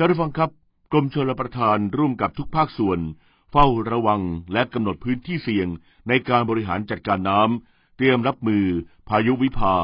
ท่านผู้ฟังครับกรมชลประทานร่วมกับทุกภาคส่วน เฝ้าระวังและกำหนดพื้นที่เสี่ยงในการบริหารจัดการน้ำเตรียมรับมือ พายุวิภา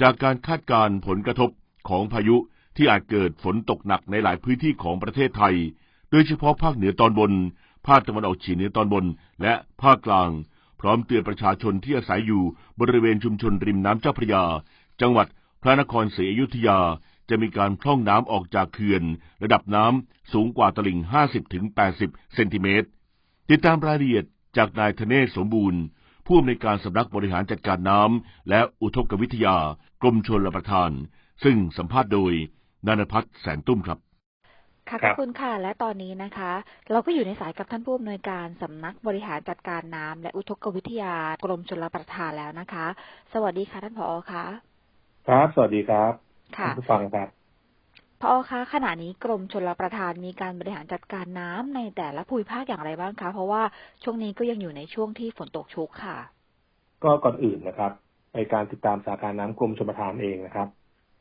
จากการคาดการณ์ผลกระทบของพายุที่อาจเกิดฝนตกหนักในหลายพื้นที่ของประเทศไทย โดยเฉพาะภาคเหนือตอนบน ภาคตะวันออกเฉียงเหนือตอนบน และภาคกลาง พร้อมเตือนประชาชนที่อาศัยอยู่บริเวณชุมชนริมน้ำเจ้าพระยา จังหวัดพระนครศรีอยุธยา จะมีการพร่องน้ำออกจากเขื่อน ระดับน้ำสูงกว่าตลิ่ง 50-80 เซนติเมตร ติดตามรายละเอียดจากนายธเนศสมบูรณ์ ผู้อำนวยการสำนักบริหารจัดการน้ำและอุทกวิทยากรมชลประทาน ซึ่งสัมภาษณ์โดยนานพัฒน์แสนตุ้มครับค่ะขอบคุณค่ะ และตอนนี้นะคะ เราก็อยู่ในสายกับท่านผู้อำนวยการสำนักบริหารจัดการน้ำและอุทกวิทยากรมชลประทานแล้วนะคะ สวัสดีค่ะท่านผอคะครับ สวัสดีครับ ค่ะผู้ฟังครับผอคะขณะนี้กรมชลประทานมีการบริหารจัดการน้ำในแต่ละภูมิภาคอย่างไรบ้างคะ เพราะว่าช่วงนี้ก็ยังอยู่ในช่วงที่ฝนตกชุกค่ะ ก็ก่อนอื่นนะครับในการติดตามสถานการณ์น้ำกรมชลประทานเองนะครับ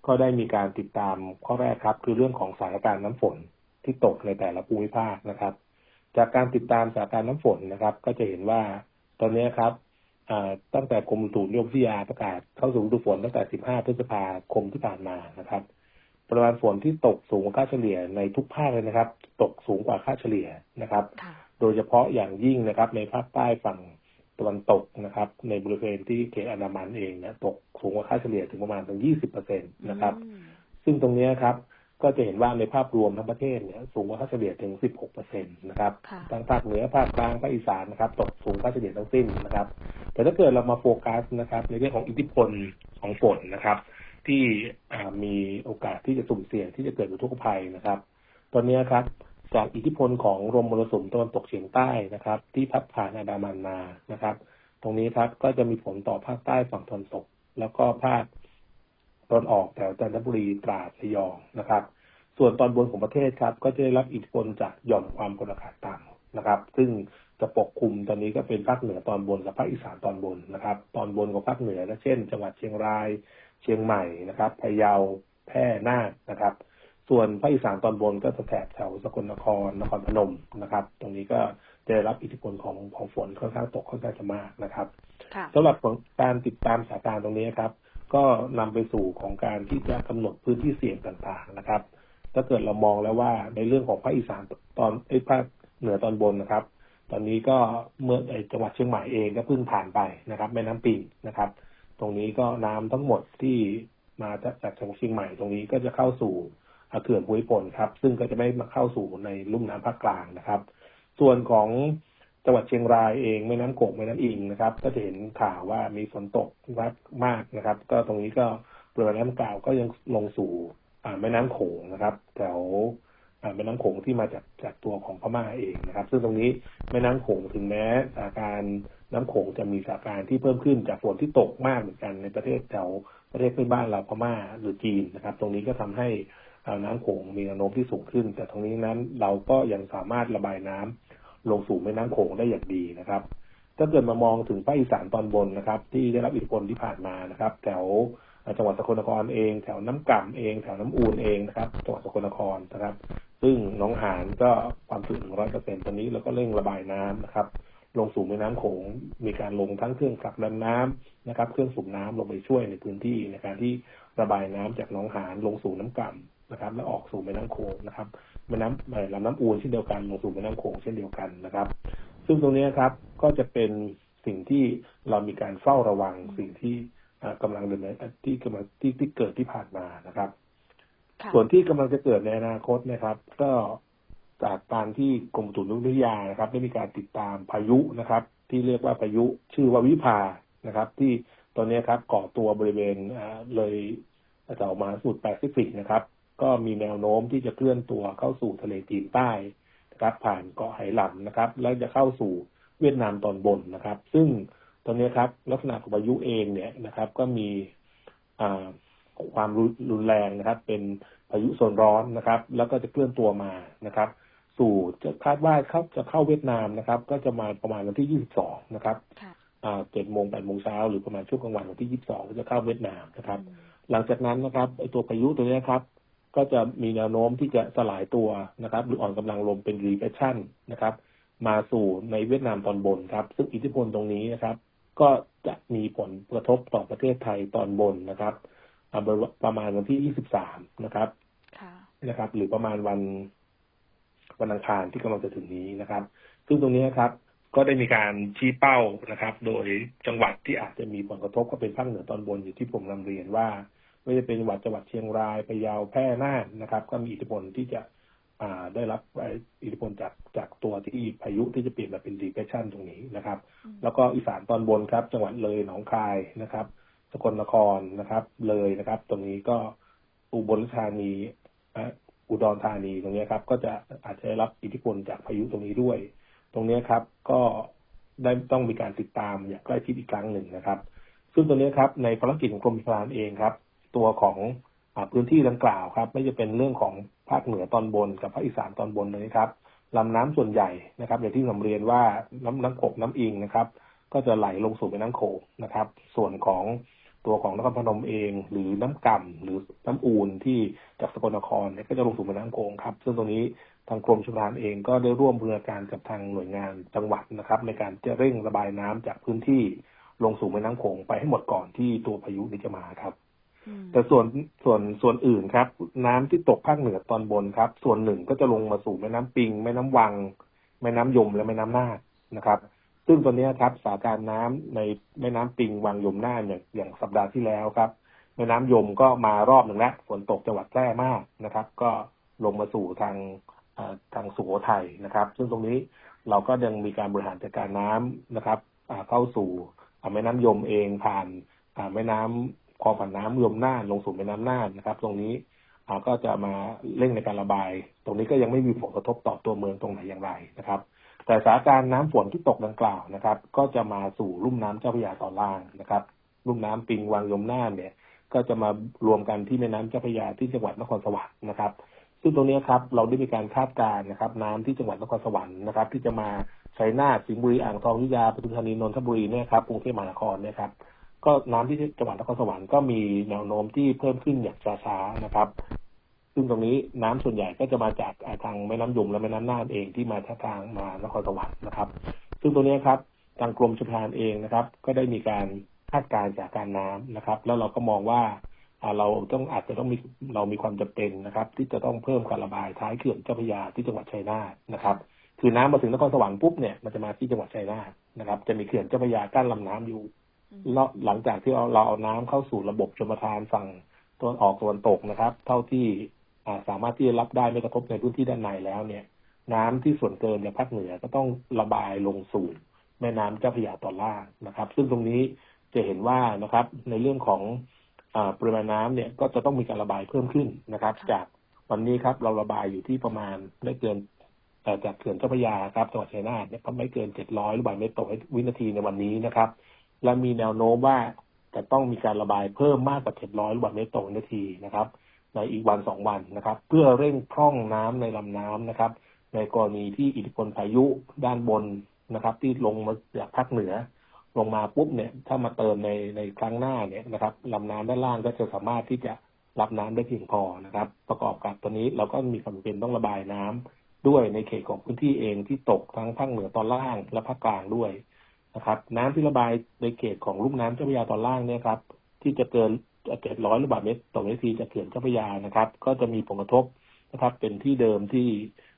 ก็ได้มีการติดตามข้อแรกครับ คือเรื่องของสถานการณ์น้ำฝนที่ตกในแต่ละภูมิภาคนะครับ จากการติดตามสถานการณ์น้ำฝนนะครับ ก็จะเห็นว่าตอนนี้ครับ ตั้งแต่กรมอุตุนิยมวิทยาประกาศเข้าสู่ฤดูฝนตั้งแต่ 15 พฤษภาคมที่ผ่านมานะครับปริมาณฝนที่ตกสูงกว่าค่าเฉลี่ยในทุกภาคเลยนะครับ ตกสูงกว่าค่าเฉลี่ยนะครับ โดยเฉพาะอย่างยิ่งนะครับ ในภาคใต้ฝั่งตะวันตกนะครับ ในบริเวณที่เขตอันดามันเองนะตกสูงกว่าค่าเฉลี่ยถึงประมาณถึง 20เปอร์เซ็นตนะครับ ซึ่งตรงนี้ครับ ก็จะเห็นว่าในภาพรวมทั้งประเทศเนี่ยสูงกว่าค่าเฉลี่ยถึง 16เปอร์เซ็นตนะครับทั้งภาคเหนือภาคกลางภาคอีสานนะครับตกสูงค่าเฉลี่ยทั้งสิ้นนะครับ แต่ถ้าเกิดเรามาโฟกัสนะครับ ในเรื่องของอิทธิพลของฝนนะครับ ที่มีโอกาสที่จะสุ่มเสี่ยงที่จะเกิดอุทกภัยนะครับ ตอนนี้ครับจากอิทธิพลของลมมรสุมตะวันตกเฉียงใต้นะครับ ที่พัดผ่านอันดามันมานะครับ ตรงนี้ครับก็จะมีผลต่อภาคใต้ฝั่งตะวันตก แล้วก็ภาคตอนออกแถวจันทบุรีตราดระยองนะครับ ส่วนตอนบนของประเทศครับ ก็จะได้รับอิทธิพลจากหย่อมความกดอากาศต่ำนะครับ ซึ่งจะปกคลุมตอนนี้ก็เป็นภาคเหนือตอนบนกับภาคอีสานตอนบนนะครับ ตอนบนของภาคเหนือเช่น จังหวัดเชียงราย เชียงใหม่นะครับพะเยาแพร่น่านนะครับ ส่วนภาคอีสานตอนบนก็จะแถบแถวสกลนครนครพนมนะครับ ตรงนี้ก็จะได้รับอิทธิพลของของฝนค่อนข้างตกค่อนข้างจะมากนะครับสำหรับการติดตามสถานการณ์ตรงนี้ครับ ก็นำไปสู่ของการที่จะกำหนดพื้นที่เสี่ยงต่างๆนะครับ ถ้าเกิดเรามองแล้วว่าในเรื่องของภาคอีสานตอนไอ้ภาคเหนือตอนบนนะครับ ตอนนี้ก็เมื่อจังหวัดเชียงใหม่เองก็เพิ่งผ่านไปนะครับ แม่น้ำปิงนะครับ ตรงนี้ก็น้ำทั้งหมดที่มาจากจังหวัดเชียงใหม่ตรงนี้ก็จะเข้าสู่เขื่อนภูมิพลครับ ซึ่งก็จะไม่มาเข้าสู่ในลุ่มน้ำภาคกลางนะครับ ส่วนของจังหวัดเชียงรายเองแม่น้ำโขงแม่น้ำอิงนะครับ ก็จะเห็นข่าวว่ามีฝนตกมากนะครับ ก็ตรงนี้ก็ปริมาณน้ำกล่าวก็ยังลงสู่ แม่น้ำโขงนะครับ แถวแม่น้ำโขงที่มาจากจากตัวของพม่าเองนะครับ ซึ่งตรงนี้แม่น้ำโขงถึงแม้สถานการณ์น้ำโขงจะมีสถานการณ์ที่เพิ่มขึ้นจากฝนที่ตกมากเหมือนกันในประเทศแถวประเทศเพื่อนบ้านเราพม่าหรือจีนนะครับ ตรงนี้ก็ทำให้น้ำโขงมีแนวโน้มที่สูงขึ้น แต่ตรงนี้นั้นเราก็ยังสามารถระบายน้ำลงสู่แม่น้ำโขงได้อย่างดีนะครับถ้าเกิดมามองถึงภาคอีสานตอนบนนะครับ ที่ได้รับอิทธิพลที่ผ่านมานะครับ แถว จังหวัดสกลนครเอง แถวน้ำก่ำเอง แถวน้ำอูนเองนะครับจังหวัดสกลนครนะครับ ซึ่งน้องหานก็ความถี่หนึ่งร้อยเปอร์เซ็นตอนนี้เราก็เร่งระบายน้ำนะครับ ลงสู่แม่น้ำโขงมีการลงทั้งเครื่องผลักดันน้ำนะครับ เครื่องสูบน้ำลงไปช่วยในพื้นที่ในการที่ระบายน้ำจากน้องหานลงสู่น้ำก่ำนะครับ แล้วออกสู่แม่น้ำโขงนะครับแม่น้ำลำน้ำอูนเช่นเดียวกันลงสู่แม่น้ำโขงเช่นเดียวกันนะครับ ซึ่งตรงนี้ครับก็จะเป็นสิ่งที่เรามีการเฝ้าระวังสิ่งที่ กำลังดำเนินที่กำลังที่ที่เกิดที่ผ่านมานะครับ ส่วนที่กำลังจะเกิดในอนาคตนะครับ ก็จากการที่กรมอุตุนิยมวิทยานะครับได้มีการติดตามพายุนะครับ ที่เรียกว่าพายุชื่อว่าวิภานะครับ ที่ตอนนี้ครับก่อตัวบริเวณเลยจะออกมาสุดแปซิฟิกนะครับ ก็มีแนวโน้มที่จะเคลื่อนตัวเข้าสู่ทะเลจีนใต้นะครับ ผ่านเกาะไหหลำนะครับ แล้วจะเข้าสู่เวียดนามตอนบนนะครับ ซึ่ง ตอนนี้ครับ ลักษณะของพายุเองเนี่ยนะครับ ก็มีความรุนแรงนะครับ เป็นพายุโซนร้อนนะครับ แล้วก็จะเคลื่อนตัวมานะครับ สู่จะคาดว่าเขาจะเข้าเวียดนามนะครับ ก็จะมาประมาณวันที่ยี่สิบสองนะครับเจ็ดโมงแปดโมงเช้าหรือประมาณช่วงกลางวันวันที่ยี่สิบสองก็จะเข้าเวียดนามนะครับ หลังจากนั้นนะครับไอตัวพายุตัวนี้ครับกก็จะมีแนวโน้มที่จะสลายตัวนะครับ หรืออ่อนกำลังลงเป็น recession นะครับ มาสู่ในเวียดนามตอนบนครับ ซึ่งอิทธิพลตรงนี้นะครับ ก็จะมีผลกระทบต่อประเทศไทยตอนบนนะครับประมาณวันที่23นะครับนะครับ หรือประมาณวันวันอังคารที่กำลังจะถึงนี้นะครับ ซึ่งตรงนี้ครับ ก็ได้มีการชี้เป้านะครับ โดยจังหวัดที่อาจจะมีผลกระทบก็เป็นภาคเหนือตอนบนอยู่ที่ผมนำเรียนว่าไม่ว่าจะเป็นจังหวัดจังหวัดเชียงรายพะเยาแพร่น่านนะครับ ก็มีอิทธิพลที่จะอ่า ได้รับอิทธิพลจากจากตัวที่พายุที่จะเปลี่ยนมาเป็นดีเพรสชันตรงนี้นะครับ แล้วก็อีสานตอนบนครับ จังหวัดเลยหนองคายนะครับ สกลนครนะครับ เลยนะครับ ตรงนี้ก็อุบลราชธานีอุดรธานีตรงนี้ครับ ก็จะอาจจะได้รับอิทธิพลจากพายุตรงนี้ด้วย ตรงนี้ครับก็ได้ต้องมีการติดตามอย่างใกล้ชิดอีกครั้งหนึ่งนะครับ ซึ่งตรงนี้ครับในภารกิจของกรมพลานเองครับ ตัวของอ พื้นที่ดังกล่าวครับ ไม่จะเป็นเรื่องของภาคเหนือตอนบนกับภาคอีสานตอนบนเลยครับลำน้ำส่วนใหญ่นะครับอย่างที่ผมเรียนว่าน้ำน้ำโขกน้ำอิงนะครับ ก็จะไหลลงสู่แม่น้ำโขงนะครับ ส่วนของตัวของนครพนมเอง หรือน้ำก่ำหรือน้ำอูนที่จากสกลนครเนี่ยก็จะลงสู่แม่น้ำโขงครับ ซึ่งตรงนี้ทางกรมชลประทานเองก็ได้ร่วมบูรณาการกับทางหน่วยงานจังหวัดนะครับ ในการจะเร่งระบายน้ำจากพื้นที่ลงสู่แม่น้ำโขงไปให้หมดก่อนที่ตัวพายุนี้จะมาครับ แต่ส่วนส่วนส่วนอื่นครับ น้ำที่ตกภาคเหนือตอนบนครับ ส่วนหนึ่งก็จะลงมาสู่แม่น้ำปิง แม่น้ำวัง แม่น้ำยมและแม่น้ำนาคนะครับ ซึ่งตอนนี้ครับสถานการณ์น้ำในแม่น้ำปิงวังยมน่านอย่างอย่างสัปดาห์ที่แล้วครับ แม่น้ำยมก็มารอบหนึ่งแล้วฝนตกจังหวัดแพร่มากนะครับ ก็ลงมาสู่ทางทางสุโขทัยนะครับ ซึ่งตรงนี้เราก็ยังมีการบริหารจัดการน้ำนะครับเข้าสู่แม่น้ำยมเองผ่านแม่น้ำ คลองผ่านน้ำรวมน่านลงสู่แม่น้ำน่านนะครับ ตรงนี้ก็จะมาเร่งในการระบาย ตรงนี้ก็ยังไม่มีผลกระทบต่อตัวเมืองตรงไหนอย่างไรนะครับ แต่สถานการณ์น้ำฝนที่ตกดังกล่าวนะครับ ก็จะมาสู่ลุ่มน้ำเจ้าพระยาตอนล่างนะครับ ลุ่มน้ำปิงวังยมน่านเนี่ย ก็จะมารวมกันที่แม่น้ำเจ้าพระยาที่จังหวัดนครสวรรค์นะครับ ซึ่งตรงนี้ครับเราได้มีการคาดการณ์นะครับ น้ำที่จังหวัดนครสวรรค์นะครับ ที่จะมาชัยนาทสิงห์บุรีอ่างทองวิทยาปทุมธานีนนทบุรีเนี่ยครับกรุงเทพมหานครเนี่ยครับ ก็น้ำที่จังหวัดนครสวรรค์ก็มีแนวโน้มที่เพิ่มขึ้นอย่างช้าๆนะครับ ซึ่งตรงนี้น้ำส่วนใหญ่ก็จะมาจากทางแม่น้ำยมและแม่น้ำน่านเองที่มาทางมานครสวรรค์นะครับ ซึ่งตรงนี้ครับทางกรมชลประทานเองนะครับ ก็ได้มีการคาดการณ์จากการน้ำนะครับ แล้วเราก็มองว่าเราต้องอาจจะต้องมีเรามีความจำเป็นนะครับ ที่จะต้องเพิ่มการระบายท้ายเขื่อนเจ้าพระยาที่จังหวัดชัยนาทนะครับ คือน้ำมาถึงนครสวรรค์ปุ๊บเนี่ยมันจะมาที่จังหวัดชัยนาทนะครับ จะมีเขื่อนเจ้าพระยากั้นลำน้ำอยู่ หลังจากที่เราเราเอาน้ำเข้าสู่ระบบชมทานฝั่งตะวันออกตะวันตกนะครับ เท่าที่สามารถที่จะรับได้ไม่กระทบในพื้นที่ด้านในแล้วเนี่ย น้ำที่ส่วนเกินในภาคเหนือก็ต้องระบายลงสู่แม่น้ำเจ้าพระยาตอนล่างนะครับ ซึ่งตรงนี้จะเห็นว่านะครับ ในเรื่องของอปริมาณน้ำเนี่ยก็จะต้องมีการระบายเพิ่มขึ้นนะครับ จากวันนี้ครับเราระบายอยู่ที่ประมาณไม่เกินจากเขื่อนเจ้าพระยาครับจังหวัดชัยนาทเนี่ยก็ไม่เกินเจ็ดร้อยลูกบาศก์เมตรต่อวินาทีในวันนี้นะครับ และมีแนวโน้มว่าจะต้องมีการระบายเพิ่มมากกว่า 700ลูกบาศก์เมตรต่อนาทีนะครับ ในอีกวันสองวันนะครับ เพื่อเร่งพร่องน้ำในลำน้ำนะครับ ในกรณีที่อิทธิพลพายุด้านบนนะครับ ที่ลงมาจากภาคเหนือ ลงมาปุ๊บเนี่ย ถ้ามาเติมในในครั้งหน้าเนี่ยนะครับลำน้ำด้านล่างก็จะสามารถที่จะรับน้ำได้เพียงพอนะครับ ประกอบกับตัวนี้เราก็มีความเป็นต้องระบายน้ำด้วยในเขตของพื้นที่เองที่ตกทั้งภาคเหนือตอนล่างและภาคกลางด้วย นะครับ น้ำที่ระบายในเขตของลุ่มน้ำเจ้าพระยาตอนล่างเนี่ยครับ ที่จะเกินเจ็ดร้อยลูกบาศก์เมตรต่อวินาทีจากเขื่อนเจ้าพระยานะครับ ก็จะมีผลกระทบนะครับ เป็นที่เดิมที่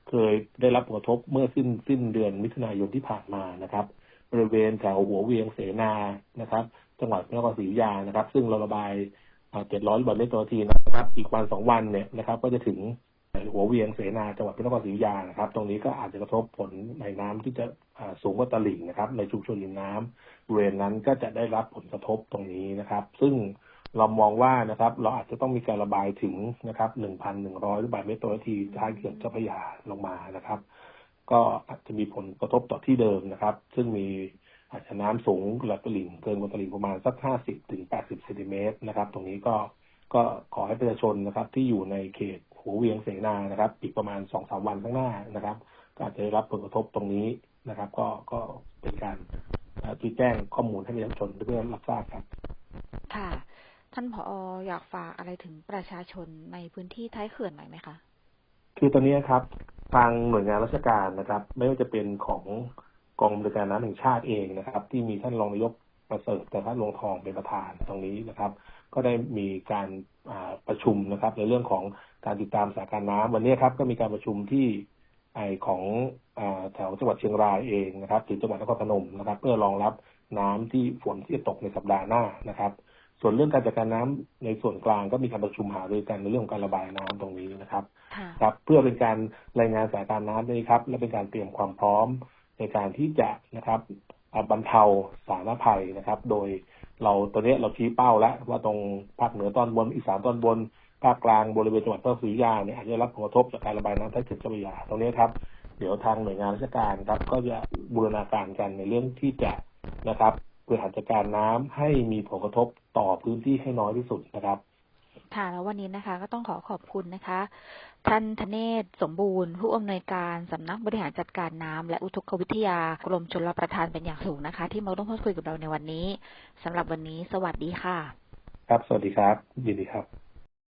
เคยได้รับผลกระทบเมื่อสิ้นสิ้นเดือนมิถุนายนที่ผ่านมานะครับ บริเวณแถวหัวเวียงเสนานะครับ จังหวัดนครศรีอยุธยานะครับ ซึ่งเราระบายเจ็ดร้อยลูกบาศก์เมตรต่อนาทีนะครับ อีกวันสองวันเนี่ยนะครับ ก็จะถึง หัวเวียงเสนาจังหวัดพระนครศรีอยุธยานะครับ ตรงนี้ก็อาจจะกระทบผลในน้ำที่จะสูงกว่าตลิ่งนะครับ ในชุมชนริมน้ำบริเวณนั้นก็จะได้รับผลกระทบตรงนี้นะครับ ซึ่งเรามองว่านะครับ เราอาจจะต้องมีการระบายถึงนะครับหนึ่งพันหนึ่งร้อยลูกบาศก์เมตรต่อนาทีท้ายเขื่อนเจ้าพระยาลงมานะครับ ก็อาจจะมีผลกระทบต่อที่เดิมนะครับ ซึ่งมีอาจจะน้ำสูงระดับตลิ่งเกินกว่าตลิ่งประมาณสักห้าสิบถึงแปดสิบเซนติเมตรนะครับ ตรงนี้ก็ก็ขอให้ประชาชนนะครับที่อยู่ในเขต หัวเวียงเสนานะครับ อีกประมาณสองสามวันข้างหน้านะครับ ก็อาจจะได้รับผลกระทบตรงนี้นะครับ ก็ก็เป็นการชี้แจ้งข้อมูลให้ประชาชนเพื่อรับทราบครับ ค่ะ ท่านผออยากฝากอะไรถึงประชาชนในพื้นที่ท้ายเขื่อนหน่อยไหมคะ คือตอนนี้ครับ ทางหน่วยงานราชการนะครับ ไม่ว่าจะเป็นของกองบริการน้ำแห่งชาติเองนะครับ ที่มีท่านรองนายก ประเสริฐแต่ท่านลงทองเป็นประธานตรงนี้นะครับ ก็ได้มีการประชุมนะครับ ในเรื่องของการติดตามสถานการณ์น้ำวันนี้ครับก็มีการประชุมที่ไอของอแถวจังหวัดเชียงรายเองนะครับถึงจังหวัดนครพนมนะครับ เพื่อรองรับน้ำที่ฝนที่จะตกในสัปดาห์หน้านะครับ ส่วนเรื่องการจัดการน้ำในส่วนกลางก็มีการประชุมหารือกันในเรื่องของการระบายน้ำตรงนี้นะครับ ครับ เพื่อเป็นการรายงานสถานการณ์น้ำนี้ครับ และเป็นการเตรียมความพร้อมในการที่จะนะครับ บรรเทาสาธารณภัยนะครับ โดยเราตอนนี้เราชี้เป้าแล้วว่าตรงภาคเหนือตอนบนอีสานตอนบนภาคกลางบริเวณจังหวัดพระศรียาเนี่ยอาจจะรับผลกระทบจากการระบายน้ำใต้เขื่อนเจ้าพระยาตรงนี้ครับเดี๋ยวทางหน่วยงานราชการครับ ก็จะบูรณาการกันในเรื่องที่จะนะครับบริหารจัดการน้ำให้มีผลกระทบต่อพื้นที่ให้น้อยที่สุดนะครับ ค่ะแล้ววันนี้นะคะ ก็ต้องขอขอบคุณนะคะ ท่านธเนศสมบูรณ์ ผู้อำนวยการสำนักบริหารจัดการน้ำและอุทกวิทยากรมชลประทานเป็นอย่างสูงนะคะ ที่มาร่วมพูดคุยกับเราในวันนี้สำหรับวันนี้ สวัสดีค่ะ ครับ สวัสดีครับยินดีครับ